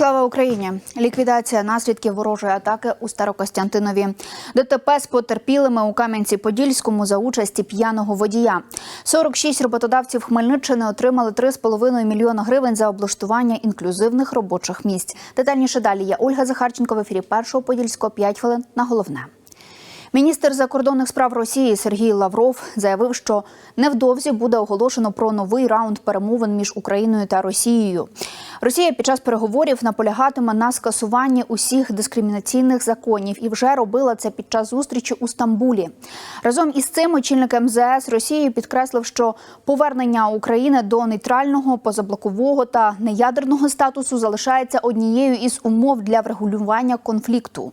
Україні! Ліквідація наслідків ворожої атаки у Старокостянтинові. ДТП з потерпілими у Кам'янці-Подільському за участі п'яного водія. 46 роботодавців Хмельниччини отримали 3,5 мільйона гривень за облаштування інклюзивних робочих місць. Детальніше далі є Ольга Захарченко в ефірі першого Подільського 5 хвилин на головне. Міністр закордонних справ Росії Сергій Лавров заявив, що невдовзі буде оголошено про новий раунд перемовин між Україною та Росією. Росія під час переговорів наполягатиме на скасуванні усіх дискримінаційних законів і вже робила це під час зустрічі у Стамбулі. Разом із цим очільник МЗС Росії підкреслив, що повернення України до нейтрального, позаблокового та неядерного статусу залишається однією із умов для врегулювання конфлікту.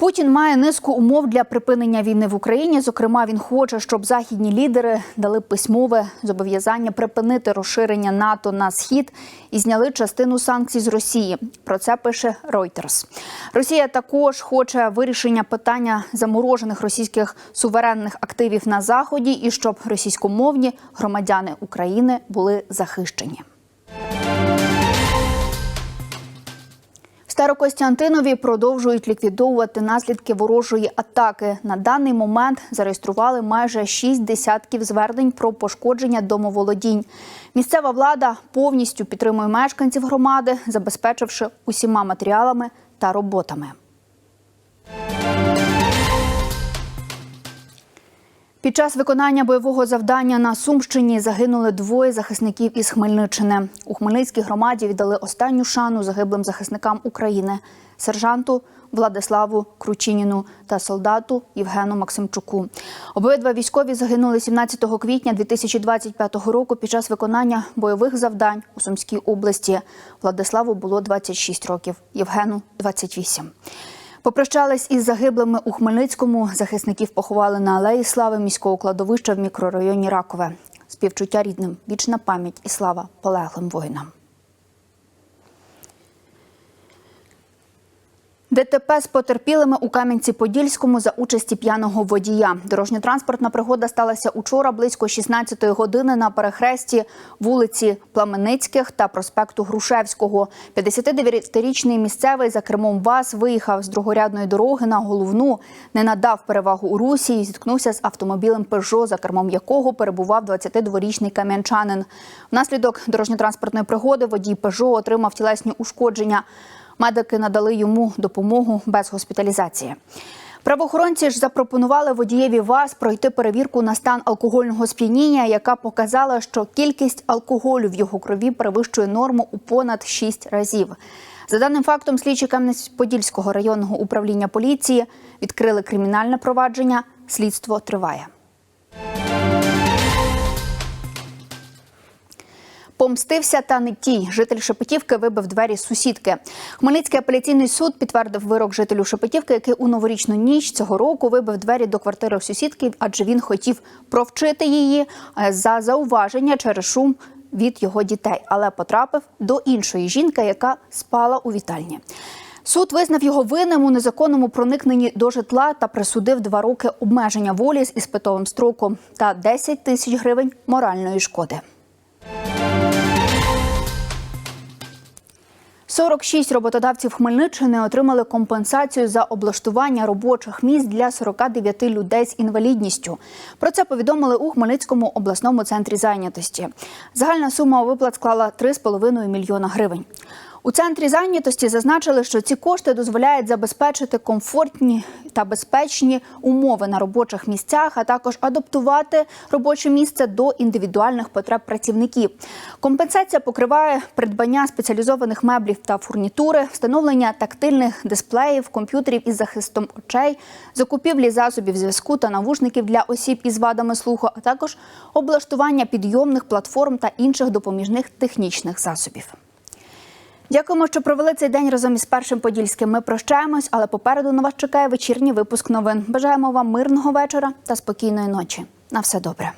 Путін має низку умов для припинення війни в Україні. Зокрема, він хоче, щоб західні лідери дали письмове зобов'язання припинити розширення НАТО на схід і зняли частину санкцій з Росії. Про це пише Reuters. Росія також хоче вирішення питання заморожених російських суверенних активів на заході і щоб російськомовні громадяни України були захищені. Старокостянтинові продовжують ліквідовувати наслідки ворожої атаки. На даний момент зареєстрували майже шість десятків звернень про пошкодження домоволодінь. Місцева влада повністю підтримує мешканців громади, забезпечивши усіма матеріалами та роботами. Під час виконання бойового завдання на Сумщині загинули двоє захисників із Хмельниччини. У Хмельницькій громаді віддали останню шану загиблим захисникам України сержанту Владиславу Кручиніну та солдату Євгену Максимчуку. Обидва військові загинули 17 квітня 2025 року під час виконання бойових завдань у Сумській області. Владиславу було 26 років, Євгену 28. Попрощались із загиблими у Хмельницькому. Захисників поховали на алеї слави міського кладовища в мікрорайоні Ракове. Співчуття рідним, вічна пам'ять і слава полеглим воїнам. ДТП з потерпілими у Кам'янці-Подільському за участі п'яного водія. Дорожньо-транспортна пригода сталася учора близько 16-ї години на перехресті вулиці Пламеницьких та проспекту Грушевського. 59-річний місцевий за кермом ВАЗ виїхав з другорядної дороги на головну, не надав перевагу у русі і зіткнувся з автомобілем «Пежо», за кермом якого перебував 22-річний кам'янчанин. Внаслідок дорожньо-транспортної пригоди водій «Пежо» отримав тілесні ушкодження. Медики надали йому допомогу без госпіталізації. Правоохоронці ж запропонували водієві ВАЗ пройти перевірку на стан алкогольного сп'яніння, яка показала, що кількість алкоголю в його крові перевищує норму у понад 6 разів. За даним фактом, слідчі Кам'янець-Подільського районного управління поліції відкрили кримінальне провадження. Слідство триває. Помстився та не тій. Житель Шепетівки вибив двері сусідки. Хмельницький апеляційний суд підтвердив вирок жителю Шепетівки, який у новорічну ніч цього року вибив двері до квартири сусідки, адже він хотів провчити її е, за зауваження через шум від його дітей, але потрапив до іншої жінки, яка спала у вітальні. Суд визнав його винним у незаконному проникненні до житла та присудив два роки обмеження волі з іспитовим строком та 10 тисяч гривень моральної шкоди. 46 роботодавців Хмельниччини отримали компенсацію за облаштування робочих місць для 49 людей з інвалідністю. Про це повідомили у Хмельницькому обласному центрі зайнятості. Загальна сума виплат склала 3,5 мільйона гривень. У центрі зайнятості зазначили, що ці кошти дозволяють забезпечити комфортні та безпечні умови на робочих місцях, а також адаптувати робоче місце до індивідуальних потреб працівників. Компенсація покриває придбання спеціалізованих меблів та фурнітури, встановлення тактильних дисплеїв, комп'ютерів із захистом очей, закупівлі засобів зв'язку та навушників для осіб із вадами слуху, а також облаштування підйомних платформ та інших допоміжних технічних засобів. Дякуємо, що провели цей день разом із першим подільським. Ми прощаємось, але попереду на вас чекає вечірній випуск новин. Бажаємо вам мирного вечора та спокійної ночі. На все добре.